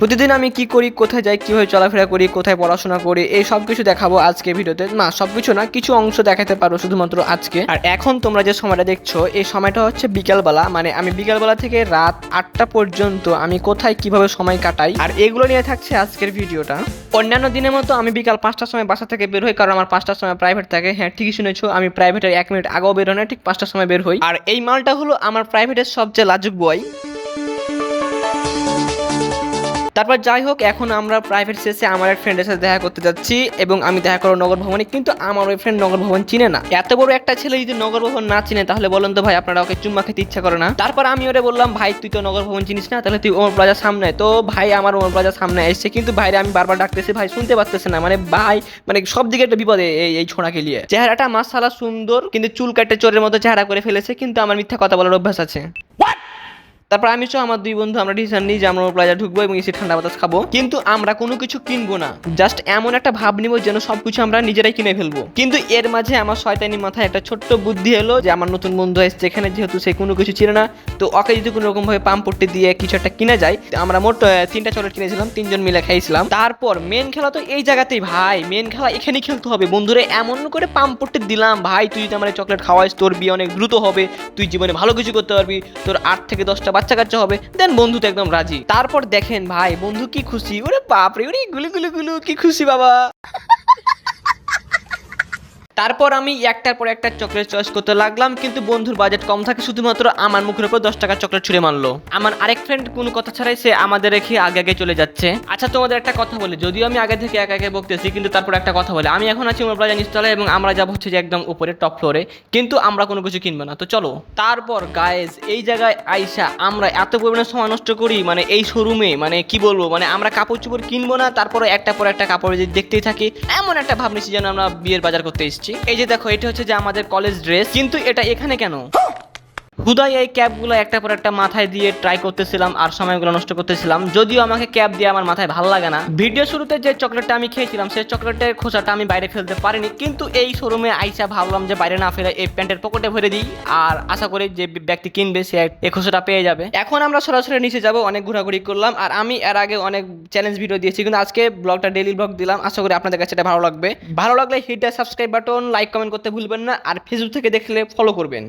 প্রতিদিন আমি কি করি, কোথায় যাই, কীভাবে চলাফেরা করি, কোথায় পড়াশোনা করি, এই সব কিছু দেখাবো আজকে ভিডিওতে। না, সব কিছু না, কিছু অংশ দেখাতে পারো শুধুমাত্র আজকে। আর এখন তোমরা যে সময়টা দেখছ, এই সময়টা হচ্ছে বিকালবেলা। মানে আমি বিকালবেলা থেকে রাত আটটা পর্যন্ত আমি কোথায়, কীভাবে সময় কাটাই, আর এগুলো নিয়ে থাকছে আজকের ভিডিওটা। অন্যান্য দিনের মতো আমি বিকাল পাঁচটার সময় বাসা থেকে বের হই, কারণ আমার পাঁচটার সময় প্রাইভেট থাকে। হ্যাঁ ঠিকই শুনেছো, আমি প্রাইভেটের এক মিনিট আগেও বের হই না, ঠিক পাঁচটার সময় বের হই। আর এই মালটা হলো আমার প্রাইভেটের সবচেয়ে লাজুক বয় তারপর যাই হোক, এখন আমরা প্রাইভেট শেষে আমার এক ফ্রেন্ডের সাথে দেখা করতে যাচ্ছি এবং আমি দেখা করব নগর ভবনে, কিন্তু আমার ওই ফ্রেন্ড নগর ভবন চিনে না। এত বড় একটা ছেলে যদি নগর ভবন না চিনে, তাহলে বলেন তো ভাই, আপনারা ওকে চুম্মা খেতে ইচ্ছা করে না? তারপর আমি ওরে বললাম, ভাই, তুই তো নগর ভবন চিনিস না, তাহলে তুই ওমর প্লাজার সামনে তো ভাই, আমার ওমর প্লাজার সামনে এসছে, কিন্তু ভাইরে আমি বারবার ডাকতেছি, ভাই, শুনতে পারতেছে না। মানে ভাই মানে সব দিকে একটা বিপদে এই এই ছোঁড়াকে নিয়ে। চেহারাটা মাসালা সুন্দর, কিন্তু চুল কাটে চোরের মতো চেহারা করে ফেলেছে, কিন্তু আমার মিথ্যা কথা বলার অভ্যাস আছে। তারপর আমি সহ আমার দুই বন্ধু আমরা ডিসিশন নিই যে আমরা প্লাজা ঢুকবো এবং এসে ঠান্ডা বাতাস খাব। কিন্তু আমরা কোনো কিছু কিনবো না। জাস্ট এমন একটা ভাব নিব যেন সবকিছু আমরা নিজেরাই কিনে ফেলব। কিন্তু এর মাঝে আমার শয়তানি মাথায় একটা ছোট্ট বুদ্ধি এলো যে আমার নতুন বন্ধু এসছে এখানে, যেহেতু সে কোনো কিছু ছিল না, তো ওকে যদি কোনো রকম ভাবে পাম্প পট্টি দিয়ে কিছু একটা কিনে যায় আমরা মোট তিনটা চকলেট কিনেছিলাম, তিনজন মিলে খাইছিলাম। তারপর মেন খেলা তো এই জায়গাতেই ভাই মেন খেলা এখানেই খেলতে হবে। বন্ধুরে এমন করে পাম্প পট্টি দিলাম, ভাই, তুই যদি আমার চকলেট খাওয়াইস তোর বিয়ে অনেক দ্রুত হবে, তুই জীবনে ভালো কিছু করতে পারবি, তোর আট থেকে দশটা বাচ্চা কাচ্চা হবে দেন বন্ধু তো একদম রাজি। তারপর দেখেন ভাই, বন্ধু কি খুশি? ওরে বাপরে, ওরে গুলু গুলু গুলু, কি খুশি বাবা। তারপর আমি একটার পর একটা চকলেট চয়েস করতে লাগলাম, কিন্তু বন্ধুর বাজেট কম থাকে, শুধুমাত্র আমার মুখের উপর দশ টাকার চকলেট ছুঁড়ে মারলো। আমার আরেক ফ্রেন্ড কোনো কথা ছাড়াই সে আমাদের রেখে আগে আগে চলে যাচ্ছে। আচ্ছা তোমাদের একটা কথা বলি, যদিও আমি আগে থেকে একা একা বকতেছি, কিন্তু তারপর একটা কথা বলে। আমি এখন আছি আমার প্লাজা নিচতলায় এবং আমরা যাব হচ্ছে যে একদম উপরে টপ ফ্লোরে কিন্তু আমরা কোনো কিছু কিনবো না। তো চলো, তারপর গায়েস এই জায়গায় আইসা আমরা এত পরিমাণে সময় নষ্ট করি মানে এই শোরুমে মানে কি বলব মানে আমরা কাপড় চোপড় কিনবো না তারপরে একটা পর একটা কাপড় দেখতেই থাকি, এমন একটা ভাব নিচ্ছি যেন আমরা বিয়ের বাজার করতে এসেছি। এই যে দেখো এটা হচ্ছে যে আমাদের কলেজ ড্রেস কিন্তু এটা এখানে কেন? হুদাই এই ক্যাপগুলো একটা পর একটা মাথায় দিয়ে ট্রাই করতেছিলাম আর সময়গুলো নষ্ট করতেছিলাম। যদিও আমাকে ক্যাপ দিয়ে আমার মাথায় ভালো লাগে না। ভিডিও শুরুতে যে চকলেটটা আমি খেয়েছিলাম সেই চকলেটের খোসাটা আমি বাইরে ফেলতে পারিনি। কিন্তু এই শোরুমে আইসা ভাবলাম যে বাইরে না ফেলে এই প্যান্টের পকেটে ভরে দিই। আর আশা করি যে ব্যক্তি কিনবে, সে এই খোসাটা পেয়ে যাবে। এখন আমরা সরাসরি নিচে যাব, অনেক ঘোরাঘুরি করলাম। আর আমি এর আগে অনেক চ্যালেঞ্জ ভিডিও দিয়েছি, কিন্তু আজকে ব্লগটা ডেলি ব্লগ দিলাম। আশা করি আপনাদের কাছে এটা ভালো লাগবে। ভালো লাগলে hit subscribe button like comment করতে ভুলবেন না। আর ফেসবুক থেকে দেখলে ফলো করবেন।